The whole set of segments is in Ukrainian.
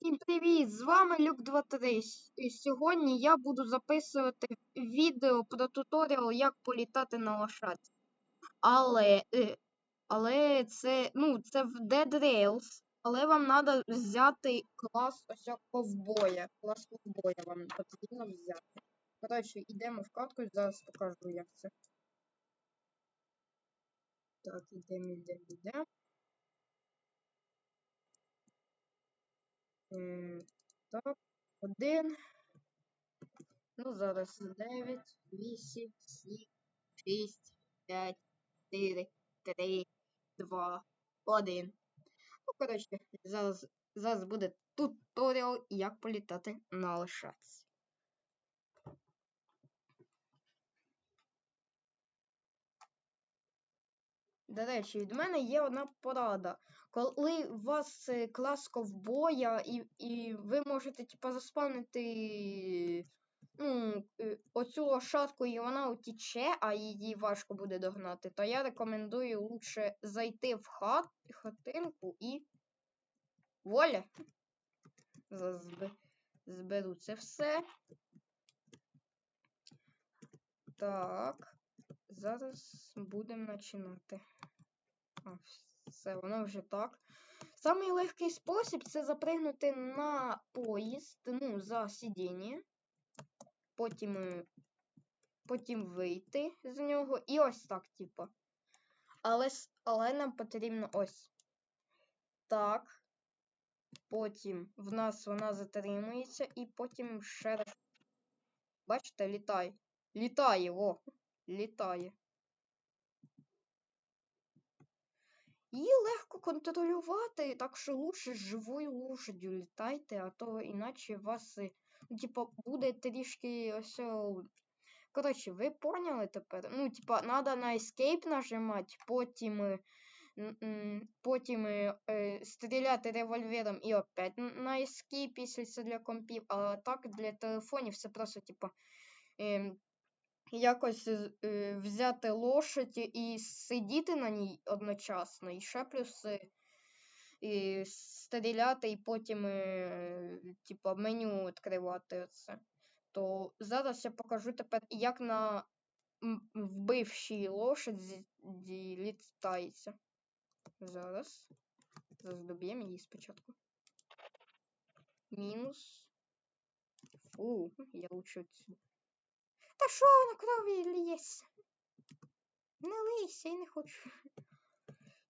Всім привіт! З вами Люк 23. І Сьогодні я буду записувати відео про туторіал, як політати на лошадці. Але, е, але це, ну, це в Dead Rails, але вам треба взяти клас ось ковбоя. Клас ковбоя вам потрібно взяти. Коротше, йдемо в катку і зараз покажу, як це. Так, йдемо, йдемо, йдемо. Так, один. Ну, зараз 9, 8, 7, 6, 5, 4, 3, 2, 1. Ну, коротше, зараз, зараз буде туторіал, як політати на лошадці. До речі, від мене є одна порада. Коли у вас е, клас ковбоя, і, і ви можете типа заспавнити ну, е, оцю лошадку, і вона утіче, а її важко буде догнати, то я рекомендую лучше зайти в хат, хатинку і. Воля! Зараз збе- зберу це все. Так. Зараз будемо починати. Все, воно вже так. Самий легкий спосіб це запригнути на поїзд, ну, за сидіння. Потім, е, потім вийти з нього. І ось так, типу. Але, але нам потрібно ось так. Потім в нас вона затримується, і потім ще раз. Бачите, літай. Літає, о! Літає. Її легко контролювати, так що лучше з живою лошаддю літайте, а то іначе вас, ну, буде трішки ось. Коротше, ви поняли тепер? Ну, типа, треба на Escape нажимати, потім, потім е, е, стріляти револьвером і опять на Escape, якщо це для компів, а так для телефонів це просто, типа, якось е, взяти лошадь і сидіти на ній одночасно, і ще плюс е, і стріляти, і потім, е, типа, меню відкривати оце. То зараз я покажу тепер, як на вбившій лошаді літається. Зараз. Зараз доб'ємо її спочатку. Мінус. Фу, я лучше цю. Та що на крові лється? Не лийся, я не хочу.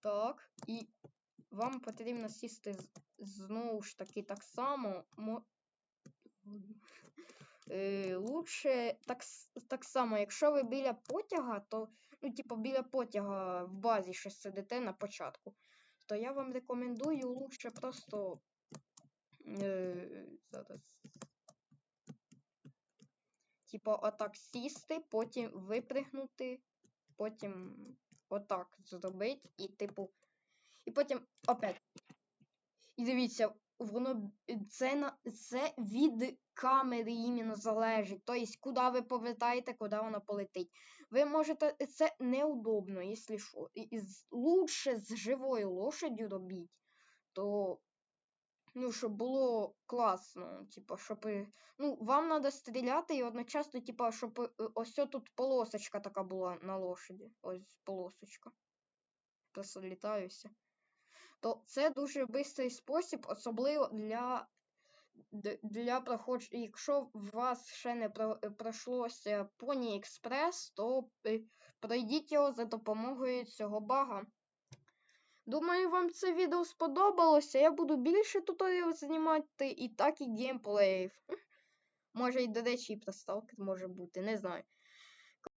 Так, і вам потрібно сісти знову ж таки так само. Мо... Е, лучше так, так само, якщо ви біля потяга, то, ну, типу, біля потяга в базі щось сидите на початку, то я вам рекомендую лучше просто. Е, зараз. Типа, отак сісти, потім випригнути, потім отак зробити, і, типу. І потім опять. І дивіться, воно це на це від камери іменно залежить. Тобто, куди ви повертаєте, куди воно полетить. Ви можете. Це неудобно, якщо що. І, і лучше з живою лошаддю робіть, то. Ну, щоб було класно, типу, щоб. Ну, вам треба стріляти і одночасно, типу, щоб е, ось тут полосочка така була на лошаді. Ось полосочка. Просто літаюся. То це дуже швидкий спосіб, особливо для, для проходження. Якщо у вас ще не е, пройшлося Pony Express, то е, пройдіть його за допомогою цього бага. Думаю, вам це відео сподобалося. Я буду більше туторіалів знімати і так і геймплеїв. Може, і, до речі, і проставки може бути, не знаю.